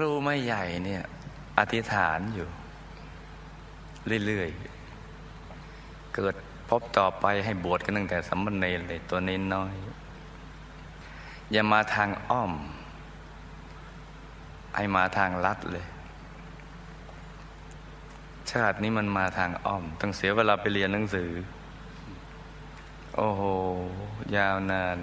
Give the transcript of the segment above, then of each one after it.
รูไม่ใหญ่เนี่ย อธิษฐานอยู่ เรื่อยๆ เกิดพบต่อไปให้บวชกันตั้งแต่สัมมเนรเลยตัวน้น้อย อย่ามาทางอ้อม ให้มาทางลัดเลย ชาตินี้มันมาทางอ้อม ต้องเสียเวลาไปเรียนหนังสือ โอ้โห ยาวนาน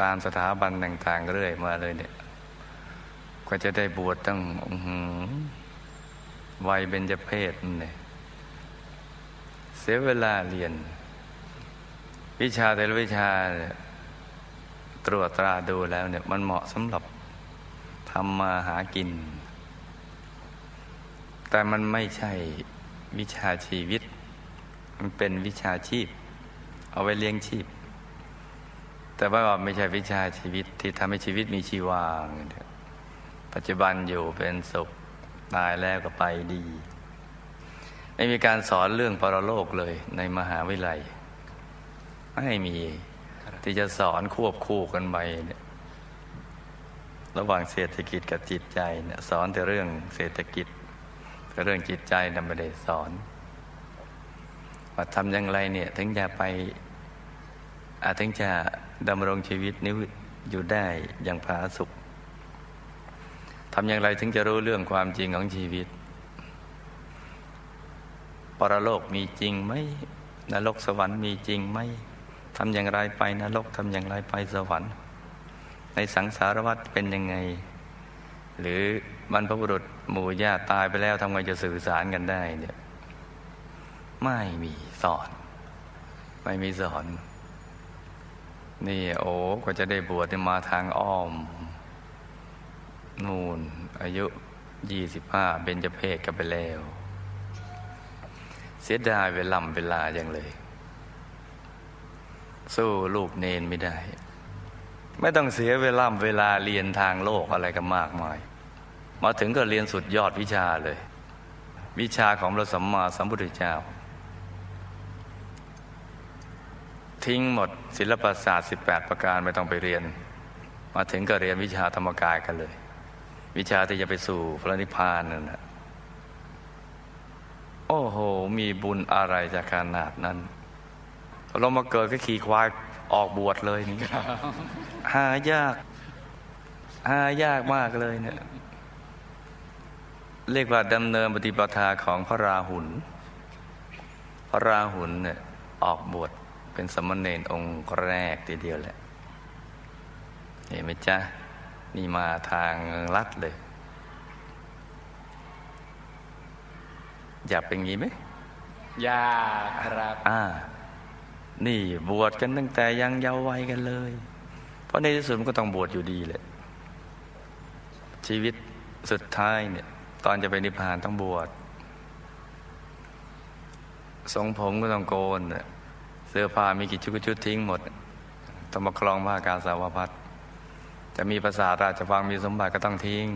ตามสถาบันต่างๆเรื่อยมาเลยเนี่ย ก็จะได้บวชตั้งวัยเบญจเพศเนี่ยเสียเวลาเรียน วิชาแต่ละวิชาตรวจตราดูแล้วเนี่ย มันเหมาะสำหรับทำมาหากิน แต่มันไม่ใช่วิชาชีวิต มันเป็นวิชาชีพ เอาไว้เลี้ยงชีพ แต่ว่าไม่ใช่วิชาชีวิตที่ทำให้ชีวิตมีชีวาปัจจุบันอยู่เป็นสุขตายแล้วก็ไปดี ไม่มีการสอนเรื่องปรโลกเลยในมหาวิทยาลัย ไม่มีที่จะสอนควบคู่กันไปเนี่ยระหว่างเศรษฐกิจกับจิตใจเนี่ยสอนแต่เรื่องเศรษฐกิจแต่เรื่องจิตใจนำไม่ได้สอนว่าทำอย่างไรเนี่ย ถึงจะไป อาจถึงจะดำรงชีวิตนี้อยู่ได้อย่างผาสุขทำอย่างไรถึงจะรู้เรื่องความจริงของชีวิต ปรโลกมีจริงไหมนรกสวรรค์มีจริงไหมทำอย่างไรไปนรกทำอย่างไรไปสวรรค์ ในสังสารวัฏเป็นยังไง หรือบรรพบุรุษหมู่ญาติตายไปแล้วทำไงจะสื่อสารกันได้เนี่ยไม่มีสอน ไม่มีสอน นี่โอ้ก็จะได้บวชมาทางอ้อม นูนอายุยี่สิบห้าเบญจเพศกันไปแล้ว เสียดายเวลาเวลาอย่างเลย สู้ลูกเนนไม่ได้ ไม่ต้องเสียเวลาเวลาเรียนทางโลกอะไรกันมากมาย มาถึงก็เรียนสุดยอดวิชาเลย วิชาของพระสัมมาสัมพุทธเจ้า ทิ้งหมดศิลปศาสตร์ 18 ประการไม่ต้องไปเรียน มาถึงก็เรียนวิชาธรรมกายกันเลย วิชาที่จะไปสู่พระนิพพานนั่นนะโอ้โห มีบุญอะไรจากขนาดนั้นเรามาเกิดก็ขี่ควายออกบวชเลยนี่หายาก หายากมากเลยเนี่ยเรียกว่าดำเนินปฏิปทาของพระราหุล พระราหุลเนี่ยออกบวช เป็นสมณเณรองค์แรกทีเดียวแหละ เห็นไหมจ๊ะ นี่มาทางลัดเลย อยากเป็นงี้ไหมยากครับ อ่า นี่บวชกันตั้งแต่ยังเยาว์วัยกันเลย เพราะในที่สุดมันก็ต้องบวชอยู่ดีแหละ ชีวิตสุดท้ายเนี่ย ตอนจะไปนิพพานต้องบวชทรงผมก็ต้องโกนน่ะ เสื้อผ้ามีกี่ชุดก็ชุดทิ้งหมดต้องมาคลองผ้ากาสาวพัดจะมีภาษาทราชวังมีสมบัติก็ต้องทิ้ง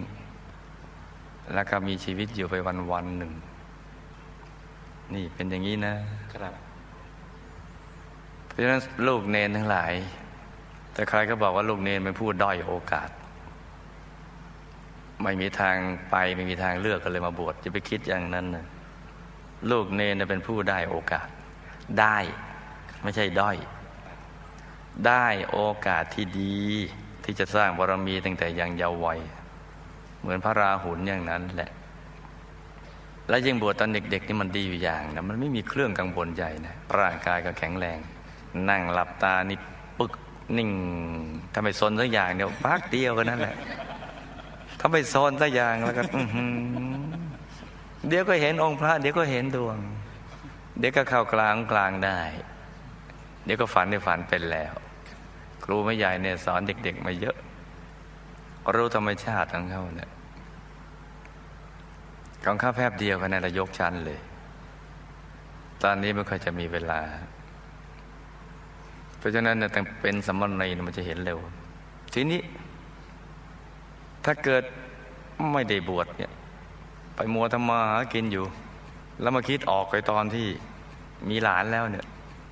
แล้วก็มีชีวิตอยู่ไปวันวันๆหนึ่ง นี่เป็นอย่างนี้นะครับ เพราะฉะนั้นลูกเนนทั้งหลาย แต่ใครก็บอกว่าลูกเนนเป็นผู้ด้อยโอกาส ไม่มีทางไปไม่มีทางเลือกก็เลยมาบวชจะไปคิดอย่างนั้นนะลูกเนนน่ะเป็นผู้ได้โอกาสได้ ไม่ใช่ด้อย ได้โอกาสที่ดีที่จะสร้างบารมีตั้งแต่ยังเยาว์วัย เหมือนพระราหุลอย่างนั้นแหละ และยิ่งบวชตอนเด็กๆนี่มันดีอยู่อย่างนะมันไม่มีเครื่องกังวลใหญ่นะร่างกายก็แข็งแรง นั่งหลับตานี่ปึกนิ่งถ้าไมซนสักอย่างเดียวพักเดียวกันนั่นแหละถ้าไมซนสักอย่างแล้วก็เดี๋ยวก็เห็นองค์พระ เดี๋ยวก็เห็นดวง เดี๋ยวก็เข้ากลางกลางได้ เดี๋ยวก็ฝันในฝันเป็นแล้ว ครูไม่ใหญ่เนี่ยสอนเด็ก ๆ มาเยอะ รู้ธรรมชาติของเขาเนี่ยของข้าแพบเดียวกันในระยกชั้นเลย ตอนนี้ไม่ค่อยจะมีเวลา เพราะฉะนั้นเนี่ยต้องเป็นสมณเณรมันจะเห็นเร็ว ทีนี้ ถ้าเกิดไม่ได้บวชเนี่ย ไปมัวทำมาหากินอยู่ แล้วมาคิดออกไปตอนที่มีหลานแล้วเนี่ย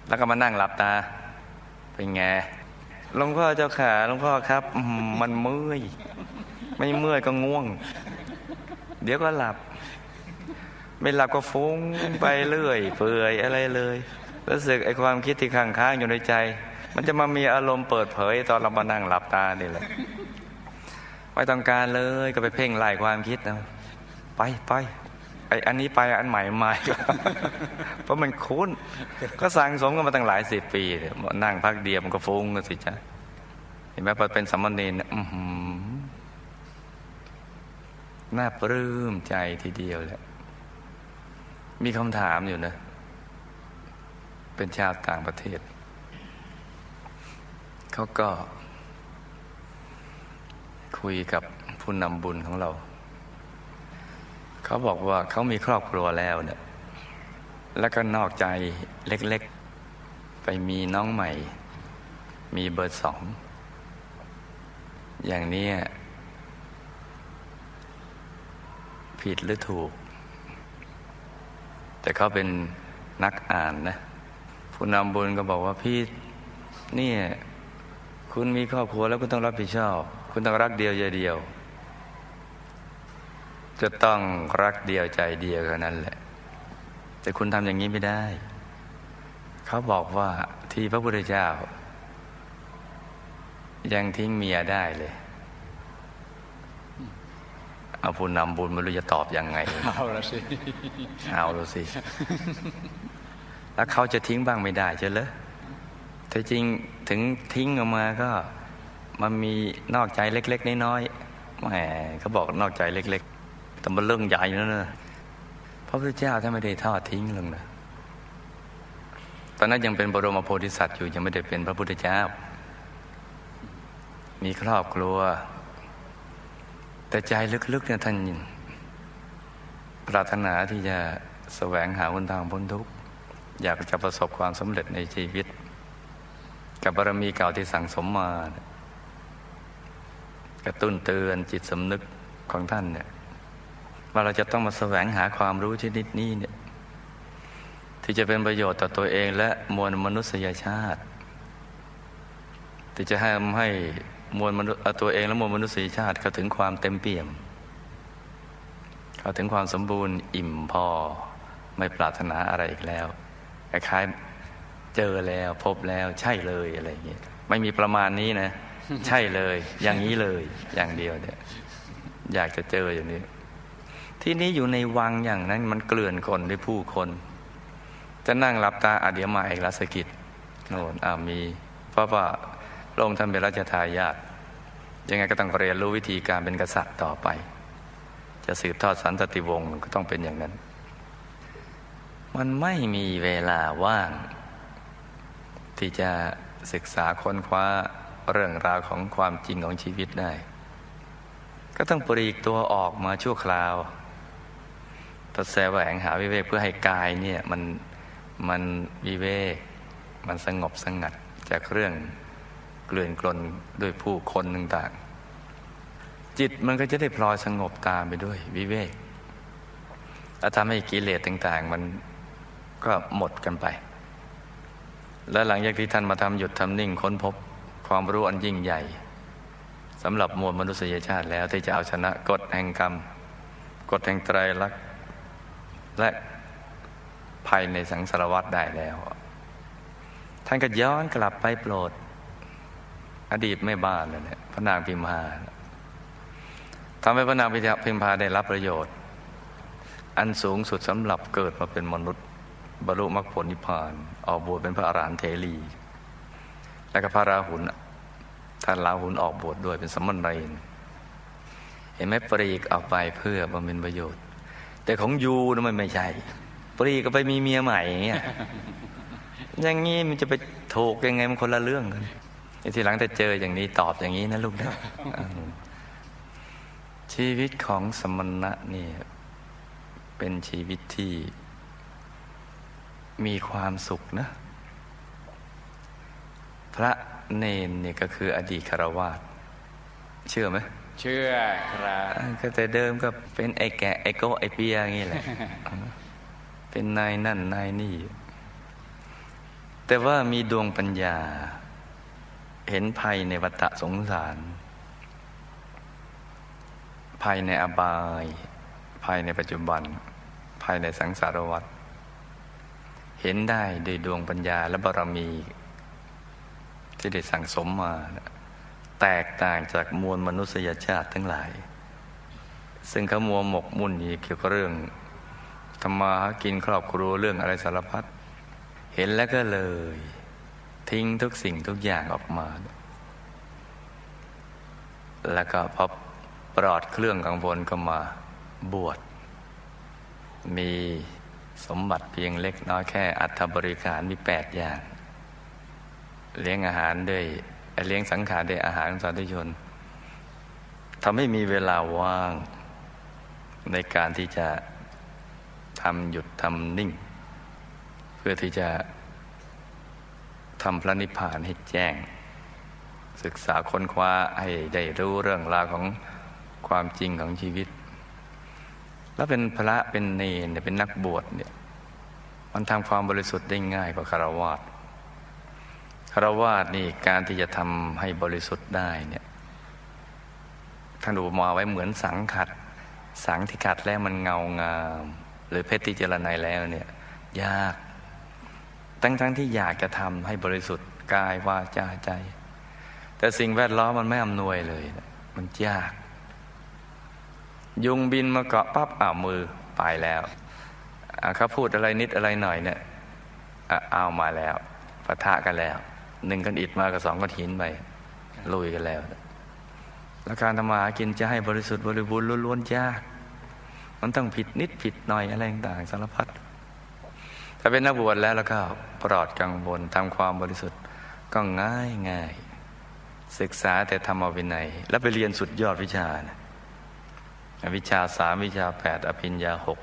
แล้วก็มานั่งหลับตา เป็นไงหลวงพ่อเจ้าขาหลวงพ่อครับมันเมื่อยไม่เมื่อยก็ง่วง เดี๋ยวก็หลับ ไม่หลับก็ฟุ้งไปเรื่อย เปื่อยอะไรเลยรู้สึกไอ้ความคิดที่ค้างค้างอยู่ในใจ มันจะมามีอารมณ์เปิดเผย ตอนเรามานั่งหลับตานี่แหละไม่ต้องการเลยก็ไปเพ่งไล่ความคิดนะไปไป อ้อันนี้ไปอันใหม่มาเพราะมันคุ้น ก็สั่งสมกันมาตั้งหลายสิบปีเนี่ยนั่งพักเดียวมันก็ฟุ้งกันสิจ้ะเห็นไหมพอเป็นสัมมาเนรเนี่ยอื้อหือน่าปลื้มใจทีเดียวแหละ มีคำถามอยู่นะ เป็นชาวต่างประเทศ เขาก็ คุยกับผู้นำบุญของเรา เขาบอกว่าเขามีครอบครัวแล้วเนี่ยแล้วก็นอกใจเล็กๆ ไปมีน้องใหม่ มีเบอร์สอง อย่างนี้ผิดหรือถูก แต่เขาเป็นนักอ่านนะผู้นำบุญก็บอกว่าพี่เนี่ยคุณมีครอบครัวแล้วคุณต้องรับผิดชอบ คุณต้องรักเดียวใจเดียว จะต้องรักเดียวใจเดียวเท่านั้นแหละ แต่คุณทำอย่างนี้ไม่ได้ เขาบอกว่าที่พระพุทธเจ้า ยังทิ้งเมียได้เลย เอาผู้นำบุญไม่รู้จะตอบยังไง เอาละสิ เอาดูสิ แล้วเขาจะทิ้งบ้างไม่ได้ใช่เหรอแต่จริงถึงทิ้งออกมาก็มันมีนอกใจเล็ก ๆ น้อยๆแหมเขาบอกนอกใจเล็ก ๆ แต่มันเรื่องใหญ่นะเนอะพระพุทธเจ้าท่านไม่ได้ทอดทิ้งเลงนะตอนนั้นยังเป็นบรมโพธิสัตว์อยู่ยังไม่ได้เป็นพระพุทธเจ้า มีครอบครัว แต่ใจลึกๆเนี่ยท่านปรารถนาที่จะแสวงหาหนทางพ้นทุกข์อยากจะประสบความสำเร็จในชีวิต กับบารมีเก่าที่สั่งสมมา กระตุ้นเตือนจิตสำนึกของท่านเนี่ย ว่าเราจะต้องมาแสวงหาความรู้ชนิดนี้เนี่ยที่จะเป็นประโยชน์ต่อตัวเองและมวลมนุษยชาติ ที่จะให้ให้มวลมนุษย์ตัวเองและมวลมนุษยชาติเข้าถึงความเต็มเปี่ยม เข้าถึงความสมบูรณ์อิ่มพอไม่ปรารถนาอะไรอีกแล้วคล้ายๆเจอแล้วพบแล้วใช่เลยอะไรอย่างเงี้ยไม่มีประมาณนี้นะ ใช่เลย อย่างนี้เลย อย่างเดียวเนี่ยอยากจะเจออย่างนี้ ที่นี้อยู่ในวังอย่างนั้นมันเกลื่อนคนด้วยผู้คน จะนั่งหลับตาอาเดียมาเอกละสกิดโน่นอ่ามี เพราะว่าพระองค์ท่านเป็นราชทายาทยังไงก็ต้องเรียนรู้วิธีการเป็นกษัตริย์ต่อไป จะสืบทอดสันตติวงศ์ก็ต้องเป็นอย่างนั้น มันไม่มีเวลาว่าง ที่จะศึกษาค้นคว้าเรื่องราวของความจริงของชีวิตได้ ก็ต้องปลีกตัวออกมาชั่วคราว ตัดแสวงหาวิเวกเพื่อให้กายเนี่ยมันมันวิเวก มันสงบสงัดจากเรื่องเกลื่อนกลนด้วยผู้คนต่างๆ จิตมันก็จะได้พลอยสงบตามไปด้วยวิเวกแล้วทำให้กิเลสต่าง ๆ มันก็หมดกันไป และหลังจากที่ท่านมาทำหยุดทำนิ่งค้นพบความรู้อันยิ่งใหญ่สำหรับมวลมนุษยชาติแล้วที่จะเอาชนะกฎแห่งกรรม กฎแห่งไตรลักษณ์ และภัยในสังสารวัฏได้แล้ว ท่านก็ย้อนกลับไปโปรด อดีตไม่บ้านเลยเนี่ยพระนางพิมพาทำให้พระนางพิมพาได้รับประโยชน์ อันสูงสุดสำหรับเกิดมาเป็นมนุษย์บรรลุมรรคผลนิพพาน ออกบวชเป็นพระอรหันต์เทรีและก็พระราหุลท่านราหุลออกบวชด้วยเป็นสมณเณรเห็นไหมปรีกออกไปเพื่อบำเพ็ญประโยชน์ แต่ของยูนะมันไม่ใช่ปรีก็ไปมีเมียใหม่อย่างเงี้ยอย่างงี้มันจะไปถูกยังไงมันคนละเรื่องกันทีหลังถ้าเจออย่างนี้ตอบอย่างนี้นะลูกนะชีวิตของสมณะนี่เป็นชีวิตที่มีความสุขนะ พระเนนเนี่ยก็คืออดีตคารวาสเชื่อไหม เชื่อครับก็แต่เดิมก็เป็นไอ้แกะไอ้โก้ไอ้เปียอย่างนี้แหละ เป็นนายนั่นนายนี่ แต่ว่ามีดวงปัญญา เห็นภัยในวัฏสงสาร ภัยในอบายภัยในปัจจุบันภัยในสังสารวัฏเห็นได้ด้วยดวงปัญญาและบารมี ที่ได้สั่งสมมานะ แตกต่างจากมวลมนุษยชาติทั้งหลาย ซึ่งเขามัวหมกมุ่นอยู่เกี่ยวกับเรื่องทำมาหากินครอบครัวเรื่องอะไรสารพัดเห็นแล้วก็เลย ทิ้งทุกสิ่งทุกอย่างออกมา แล้วก็พอปลอดเครื่องกังวลก็มาบวชมีสมบัติเพียงเล็กน้อยแค่อัฐบริการมีแปดอย่าง เลี้ยงอาหารด้วย เลี้ยงสังขารด้วยอาหารของสาธุชนทำให้มีเวลาว่างในการที่จะทำหยุดทำนิ่ง เพื่อที่จะทำพระนิพพานให้แจ้ง ศึกษาค้นคว้าให้ได้รู้เรื่องราวของความจริงของชีวิต แล้วเป็นพระเป็นเนรเนี่ยเป็นนักบวชเนี่ยมันทำความบริสุทธิ์ได้ง่ายกว่าคารวาส คารวาสนี่การที่จะทำให้บริสุทธิ์ได้เนี่ยท่านดูมาไว้เหมือนสังขัด สังที่ขัดแล้วมันเงางาม หรือเพชรที่เจรไนแล้วเนี่ยยาก ทั้งๆทที่อยากจะทำให้บริสุทธิ์กายวาจาใจ แต่สิ่งแวดล้อมมันไม่อำนวยเลย มันยาก ยุงบินมาเกาะปั๊บอ้าวมือไปแล้วเขาพูดอะไรนิดอะไรหน่อยเนี่ยเอามาแล้วปะทะกันแล้ว หนึ่งก้อนอิฐมากับสองก้อนหินไปลุยกันแล้ว แล้วการทำมาหากินจะให้บริสุทธิ์บริบูรณ์ล้วนๆยาก มันต้องผิดนิดผิดหน่อยอะไรต่างๆสารพัดถ้าเป็นนักบวชแล้วแล้วก็ปลอดกังวลทำความบริสุทธิ์ก็ง่ายง่ายศึกษาแต่ทำเอาวินัย แล้วไปเรียนสุดยอดวิชานะวิชาสามวิชาแปดอภิญญาหก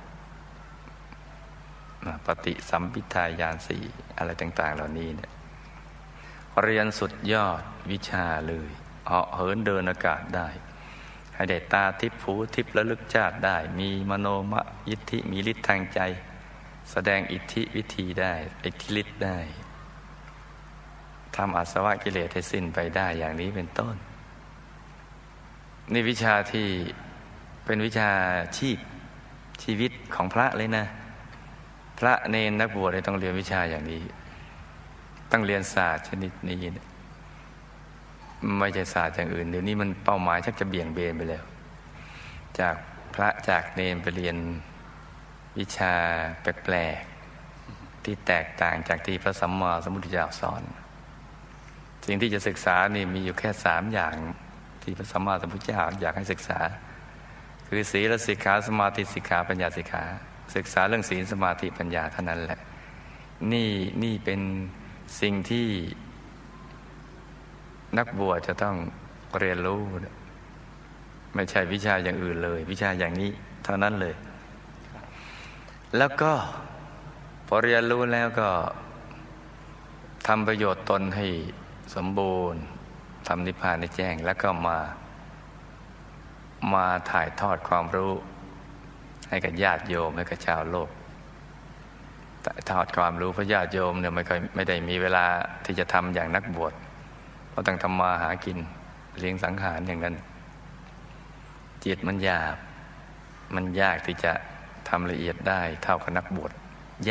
ปฏิสัมพิทายานสี่อะไรต่าง ๆ เหล่านี้เนี่ย เรียนสุดยอดวิชาเลยเหาะเหินเดินอากาศได้ ให้ได้ตาทิพหูทิพระลึกชาติได้ มีมโนมยิทธิมีฤทธิ์ทางใจ แสดงอิทธิวิธีได้อิทธิฤทธิ์ได้ทำอาสวะกิเลสให้สิ้นไปได้อย่างนี้เป็นต้น นี่วิชาที่เป็นวิชาชีพชีวิตของพระเลยนะ พระเนนนักบวชต้องเรียนวิชาอย่างนี้ ต้องเรียนศาสตร์ชนิดนี้นะไม่ใช่ศาสตร์อย่างอื่นเดี๋ยวนี้มันเป้าหมายชักจะเบี่ยงเบนไปแล้ว จากพระจากเนนไปเรียนวิชาแปลกๆที่แตกต่างจากที่พระสัมมาสัมพุทธเจ้าสอน สิ่งที่จะศึกษานี่มีอยู่แค่สามอย่างที่พระสัมมาสัมพุทธเจ้าอยากให้ศึกษา คือศีลสิกขาสมาธิสิกขาปัญญาสิกขา ศึกษาเรื่องศีลสมาธิปัญญาเท่านั้นแหละ นี่นี่เป็น สิ่งที่นักบวชจะต้องเรียนรู้ ไม่ใช่วิชาอย่างอื่นเลย วิชาอย่างนี้เท่านั้นเลย แล้วก็พอเรียนรู้แล้วก็ทำประโยชน์ตนให้สมบูรณ์ทำนิพพานในแจ้ง แล้วก็มามาถ่ายทอดความรู้ ให้กับญาติโยมให้กับชาวโลก ทอดความรู้พระญาติโยมเนี่ยไม่ค่อยไม่ได้มีเวลาที่จะทำอย่างนักบวชเพราะต้องทำมาหากินเลี้ยงสังหารอย่างนั้น จิตมันหยาบ มันยากที่จะทำละเอียดได้ เท่ากับนักบวช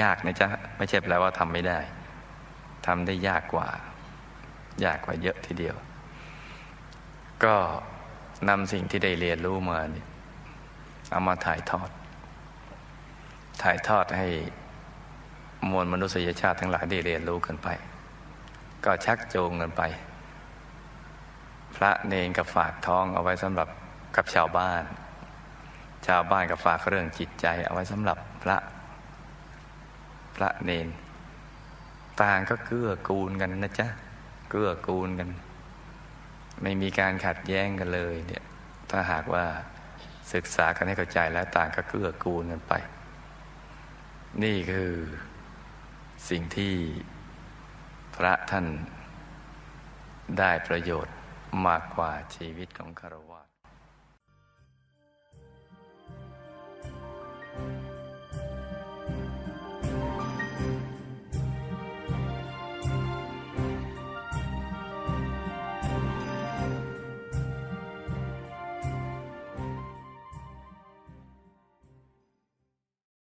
ยากนะจ๊ะไม่ใช่แปลว่าทำไม่ได้ทำได้ยากกว่า ยากกว่าเยอะทีเดียว ก็นำสิ่งที่ได้เรียนรู้มาเนี่ยเอามาถ่ายทอด ถ่ายทอดให้ มวลมนุษยชาติทั้งหลายได้เรียนรู้กันไป ก็ชักจูงกันไป พระเนนกับฝากท้องเอาไว้สำหรับกับชาวบ้าน ชาวบ้านกับฝากเรื่องจิตใจ เอาไว้สำหรับพระพระเนน ต่างก็เกื้อกูลกันนะจ๊ะเกื้อกูลกัน ไม่มีการขัดแย้งกันเลยเนี่ยถ้าหากว่าศึกษากันให้เข้าใจแล้วต่างก็เกื้อกูลกันไป นี่คือ สิ่งที่พระท่านได้ประโยชน์มากกว่าชีวิตของคารวะ